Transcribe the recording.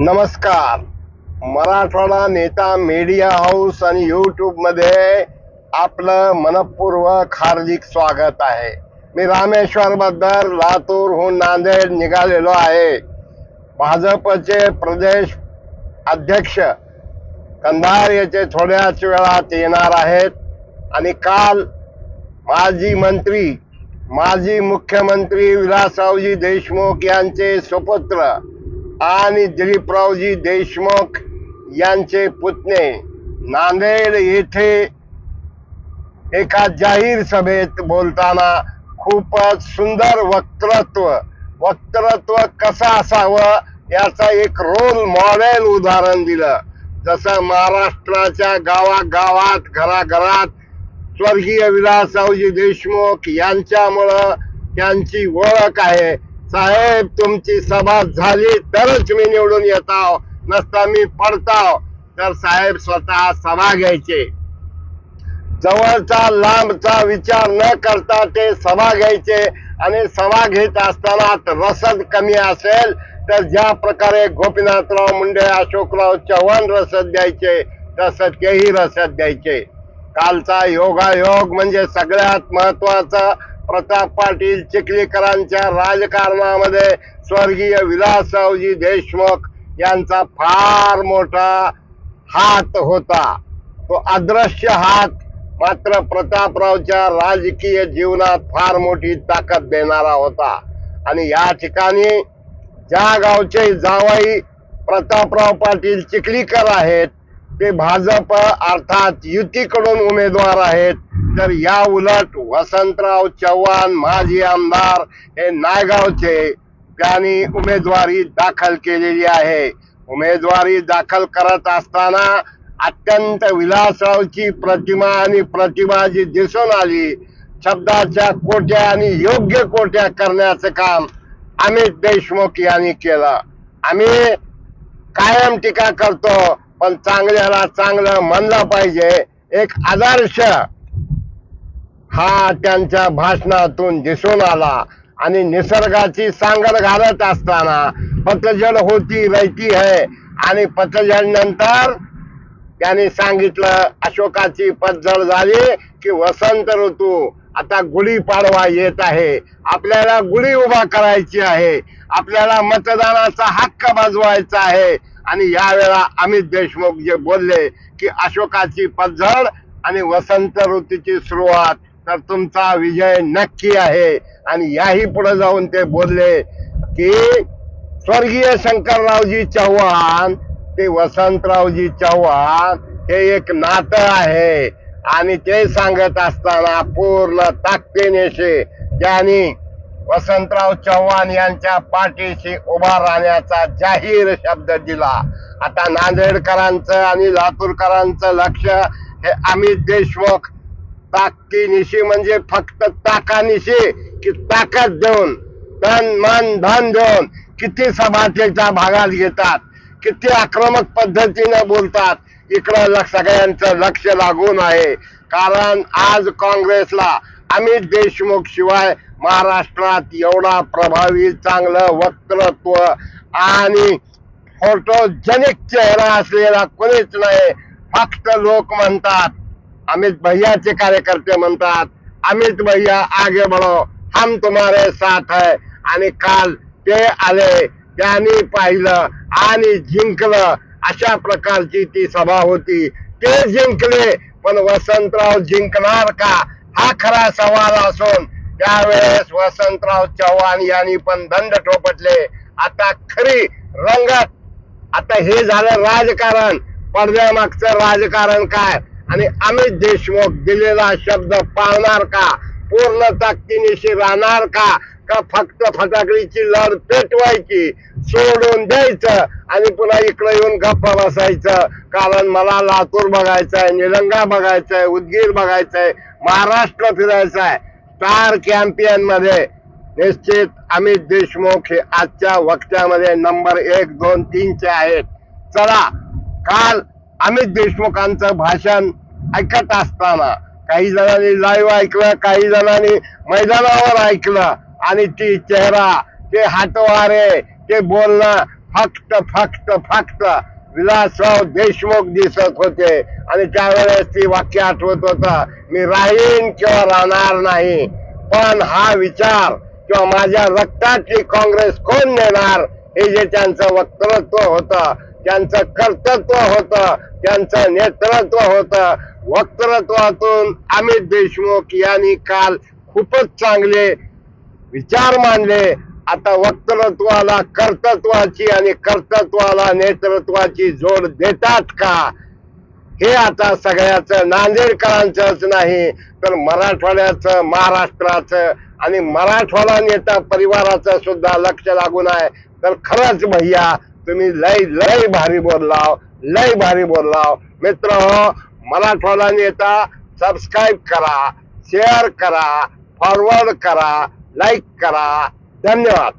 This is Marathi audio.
नमस्कार. मराठवाडा नेता मीडिया हाऊस आणि यूट्यूबमध्ये आपलं मनपूर्वक हार्दिक स्वागत आहे. मी रामेश्वर बद्दल लातूरहून नांदेड निघालेलो आहे. भाजपचे प्रदेश अध्यक्ष कंधार याचे थोड्याच वेळात येणार आहेत. आणि काल माजी मंत्री माजी मुख्यमंत्री विलासरावजी देशमुख यांचे सुपुत्र आणि दिलीपरावजी देशमुख यांचे पुतणे नांदेड येथे एका जाहीर सभेत बोलताना खूपच सुंदर वक्तृत्व वक्तृत्व कसं असावं याचा एक रोल मॉडेल उदाहरण दिलं. जसं महाराष्ट्राच्या गावागावात घराघरात स्वर्गीय विलासरावजी देशमुख यांच्यामुळं त्यांची ओळख आहे. साहेब तुमची सभा झाली तरच मी निवडून येताव नसता मी पडताव. तर साहेब स्वतः सभा घ्यायचे. जवळचा लांबचा विचार न करता ते सभा घ्यायचे. आणि सभा घेत असताना रसद कमी असेल तर ज्या प्रकारे गोपीनाथराव मुंडे अशोकराव चव्हाण रसद द्यायचे तसं तेही रसद द्यायचे. कालचा योगायोग म्हणजे सगळ्यात महत्त्वाचा प्रताप पाटील चिखलीकरांच्या राजकारणामध्ये स्वर्गीय विलासरावजी देशमुख यांचा फार मोठा हात होता. तो अदृश्य हात मात्र प्रतापरावच्या राजकीय जीवनात फार मोठी ताकद देणारा होता. आणि या ठिकाणी ज्या गावचे जावाई प्रतापराव पाटील चिखलीकर आहेत ते भाजप अर्थात युतीकडून उमेदवार आहेत. तर या उलट वसंतराव चव्हाण माजी आमदार हे नायगावचे त्यांनी उमेदवारी दाखल केलेली आहे. उमेदवारी दाखल करत असताना अत्यंत विलासरावची प्रतिमा आणि प्रतिमा जी दिसून आली शब्दाच्या कोट्या आणि योग्य कोट्या करण्याचं काम अमित देशमुख यांनी केलं. आम्ही कायम टीका करतो पण चांगल्याला चांगलं म्हणलं पाहिजे. एक आदर्श हा त्यांच्या भाषणातून दिसून आला. आणि निसर्गाची सांगड घालत असताना पतझड होती रहती है. आणि पतझड नंतर त्यांनी सांगितलं अशोकाची पतझड झाली की वसंत ऋतू आता गुढी पाडवा येत आहे. आपल्याला गुढी उभा करायची आहे. आपल्याला मतदानाचा हक्क बजवायचा आहे. आणि यावेळा अमित देशमुख जे बोलले की अशोकाची पतझड आणि वसंत ऋतूची सुरुवात तर तुमचा विजय नक्की आहे. आणि याही पुढे जाऊन ते बोलले की स्वर्गीय शंकररावजी चव्हाण ते वसंतरावजी चव्हाण हे एक नातं आहे. आणि ते सांगत असताना पूर्ण ताकदीनेशी त्यांनी वसंतराव चव्हाण यांच्या पाठीशी उभा राहण्याचा जाहीर शब्द दिला. आता नांदेडकरांचं आणि लातूरकरांचं लक्ष हे अमित देशमुख ताकदीनिशी म्हणजे फक्त ताकानिशी की ताकद देऊन तन मन धन देऊन किती सभातेच्या भागात घेतात किती आक्रमक पद्धतीने बोलतात इकडं लक्ष सगळ्यांचं लक्ष लागून आहे. कारण आज काँग्रेसला अमित देशमुख शिवाय महाराष्ट्रात एवढा प्रभावी चांगलं वक्तृत्व आणि फोटोजेनिक चेहरा असलेला कोणीच नाही. फक्त लोक म्हणतात अमित भैयाचे कार्यकर्ते म्हणतात अमित भैया आगे बढ़ो हम तुम्हारे साथ है. आणि काल ते आले त्यांनी पाहिलं आणि जिंकलं. अशा प्रकारची ती सभा होती. ते जिंकले पण वसंतराव जिंकणार का? हा खरा सवाल असून त्यावेळेस वसंतराव चव्हाण यांनी पण दंड ठोपटले. आता खरी रंगत आता हे झालं राजकारण. पडद्यामागचं राजकारण काय? आणि अमित देशमुख दिलेला शब्द पाळणार का? पूर्ण ताकदीनिशी राहणार का? का फक्त फटाकडीची लढ पेटवायची? सोडून द्यायचं आणि पुन्हा इकडे येऊन गप्पा बसायचं. कारण मला लातूर बघायचंय निलंगा बघायचंय उदगीर बघायचंय महाराष्ट्र फिरायचं आहे स्टार कॅम्पियनमध्ये निश्चित अमित देशमुख हे आजच्या वक्त्यामध्ये नंबर एक दोन तीनचे आहेत. चला काल अमित देशमुखांचं भाषण ऐकत असताना काही जणांनी लाईव्ह ऐकलं काही जणांनी मैदानावर ऐकलं आणि ती चेहरा ते हातवारे ते बोलणं फक्त फक्त फक्त विलासराव देशमुख दिसत होते. आणि त्यावेळेस ती वाक्य आठवत होत मी राहीन किंवा राहणार नाही पण हा विचार किंवा माझ्या रक्ताची काँग्रेस कोण नेणार? हे जे त्यांचं वक्तृत्व होतं त्यांचं कर्तृत्व होतं त्यांचं नेतृत्व होतं. वक्तृत्वातून अमित देशमुख यांनी काल खूपच चांगले विचार मांडले. आता वक्तृत्वाला कर्तृत्वाची आणि कर्तृत्वाला नेतृत्वाची जोड देतात का? हे आता सगळ्याचं नांदेडकरांचंच नाही तर मराठवाड्याचं महाराष्ट्राचं आणि मराठवाडा नेता परिवाराचं सुद्धा लक्ष लागून आहे. तर खरंच भैया तुम्ही लय लय भारी बोललाव लय भारी बोललाव. मित्र मराठवाडा नेता सबस्क्राईब करा शेअर करा फॉरवर्ड करा लाईक करा. धन्यवाद.